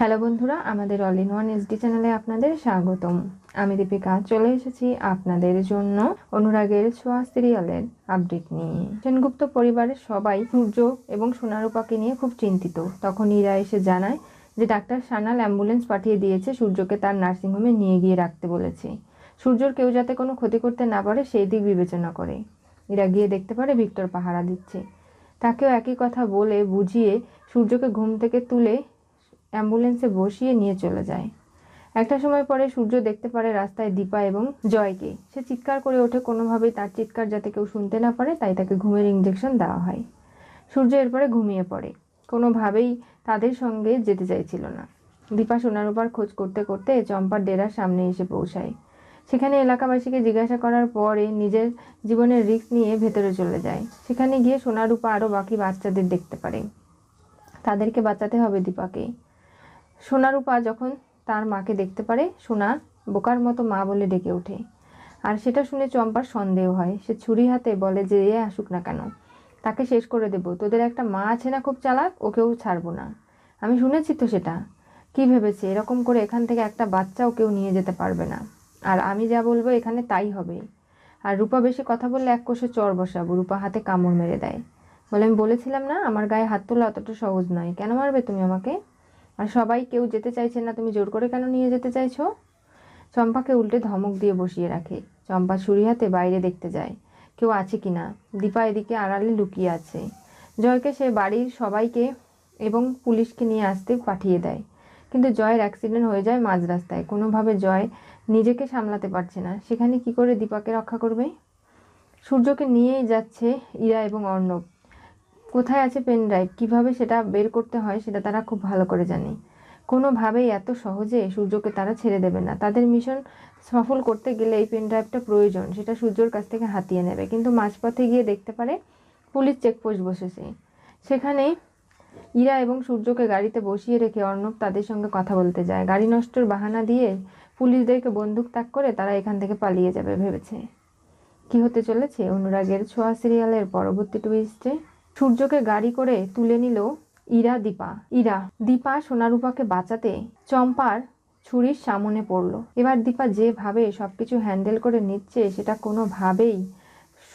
Hello বন্ধুরা, আমাদের all in one SD চ্যানেলে আপনাদের স্বাগতম। আমি দীপিকা, চলে এসেছি আপনাদের জন্য অনুরাগের ছোঁয়া সিরিয়ালের আপডেট নিয়ে। সেনগুপ্ত পরিবারের সবাই সূর্য এবং সোনারূপাকে নিয়ে খুব চিন্তিত। তখন ইরা এসে জানায় যে ডাক্তার সানাল অ্যাম্বুলেন্স পাঠিয়ে দিয়েছে, সূর্যকে তার নার্সিংহোমে নিয়ে গিয়ে রাখতে বলেছে। সূর্যর কেউ যাতে কোনো ক্ষতি করতে না পারে, সেই দিক বিবেচনা করে। ইরা গিয়ে দেখতে পারে ভিক্টর পাহারা দিচ্ছে। তাকেও একই কথা বলে বুঝিয়ে সূর্যকে ঘুম থেকে তুলে অ্যাম্বুলেন্সে বসিয়ে নিয়ে চলে যায়। একটা সময় পরে সূর্য দেখতে পারে রাস্তায় দীপা এবং জয়কে। সে চিৎকার করে ওঠে, কোনোভাবেই তার চিৎকার যাতে কেউ শুনতে না পারে, তাই তাকে ঘুমের ইঞ্জেকশন দেওয়া হয়। সূর্য এরপরে ঘুমিয়ে পড়ে। কোনোভাবেই তাদের সঙ্গে যেতে চাইছিল না। দীপা সোনারূপার খোঁজ করতে করতে চম্পার ডেরার সামনে এসে পৌঁছায়। সেখানে এলাকাবাসীকে জিজ্ঞাসা করার পরে নিজের জীবনের রিস্ক নিয়ে ভেতরে চলে যায়। সেখানে গিয়ে সোনারূপা আরও বাকি বাচ্চাদের দেখতে পারে। তাদেরকে বাঁচাতে হবে দীপাকে। সোনারূপা যখন তার মাকে দেখতে পারে, সোনা বোকার মতো মা বলে ডেকে ওঠে। আর সেটা শুনে চম্পার সন্দেহ হয়। সে ছুরি হাতে বলে যে, এ আসুক না কেন। তাকে শেষ করে দেব। তোদের একটা মা আছে না খুব চালাক, ওকেও ছাড়বো না। আমি শুনেছি তো সেটা। কি ভেবেছে? এরকম করে এখান থেকে একটা বাচ্চাও কেউ নিয়ে যেতে পারবে না। আর আমি যা বলব এখানে তাই হবে। আর রূপা বেশি কথা বললে এক কোষে চর বসাবো। রূপা হাতে কামড় মেরে দেয়। বলে, আমি বলেছিলাম না, আমার গায়ে হাত তোলা অতটা সহজ নয়। কেন মারবে তুমি আমাকে? আর সবাই কেউ যেতে চাইছে না, তুমি জোর করে কেন নিয়ে যেতে চাইছো? চম্পাকে উল্টে ধমক দিয়ে বসিয়ে রাখে। চম্পা ছুরি হাতে বাইরে দেখতে যায়। কেউ আছে কি না? দীপা এদিকে আড়ালে লুকিয়ে আছে। জয়কে সে বাড়ির সবাইকে এবং পুলিশকে নিয়ে আসতে পাঠিয়ে দেয়। কিন্তু জয়ের অ্যাক্সিডেন্ট হয়ে যায় মাঝ রাস্তায়। কোনোভাবে জয় নিজেকে সামলাতে পারছে না। সেখানে কি করে দীপাকে রক্ষা করবে? সূর্যকে নিয়েই যাচ্ছে ইরা এবং অর্ণব। কোথায় আছে পেন ড্রাইভ কীভাবে সেটা বের করতে হয় সেটা তারা খুব ভালো করে জানে। কোনোভাবেই এত সহজে সূর্যকে তারা ছেড়ে দেবে না। তাদের মিশন সফল করতে গেলে এই পেন ড্রাইভটা প্রয়োজন, সেটা সূর্যর কাছ থেকে হাতিয়ে নেবে। কিন্তু মাঝপথে গিয়ে দেখতে পারে পুলিশ চেকপোস্ট বসেছে। সেখানে ইরা এবং সূর্যকে গাড়িতে বসিয়ে রেখে অর্ণব তাদের সঙ্গে কথা বলতে যায়। গাড়ি নষ্টর বাহানা দিয়ে পুলিশদেরকে বন্দুক তাক করে তারা এখান থেকে পালিয়ে যাবে, ভেবেছে। কি হতে চলেছে? অনুরাগের ছোঁয়া সিরিয়ালের পরবর্তী টুইস্টে সূর্যকে গাড়ি করে তুলে নিল ইরা দীপা। ইরা, দীপা সোনারূপাকে বাঁচাতে চম্পার ছুরির সামনে পড়ল। এবার দীপা যেভাবে সব কিছু হ্যান্ডেল করে নিচ্ছে, সেটা কোনোভাবেই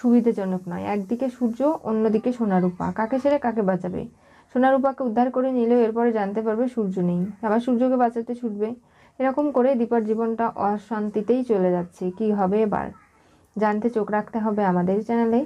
সুবিধাজনক নয়। একদিকে সূর্য, অন্যদিকে সোনারূপা। কাকে ছেড়ে কাকে বাঁচাবে? সোনারূপাকে উদ্ধার করে নিলেও এরপরে জানতে পারবে সূর্য নেই। আবার সূর্যকে বাঁচাতে ছুটবে। এরকম করে দীপার জীবনটা অশান্তিতেই চলে যাচ্ছে। কি হবে এবার? জানতে চোখ রাখতে হবে আমাদের চ্যানেলে।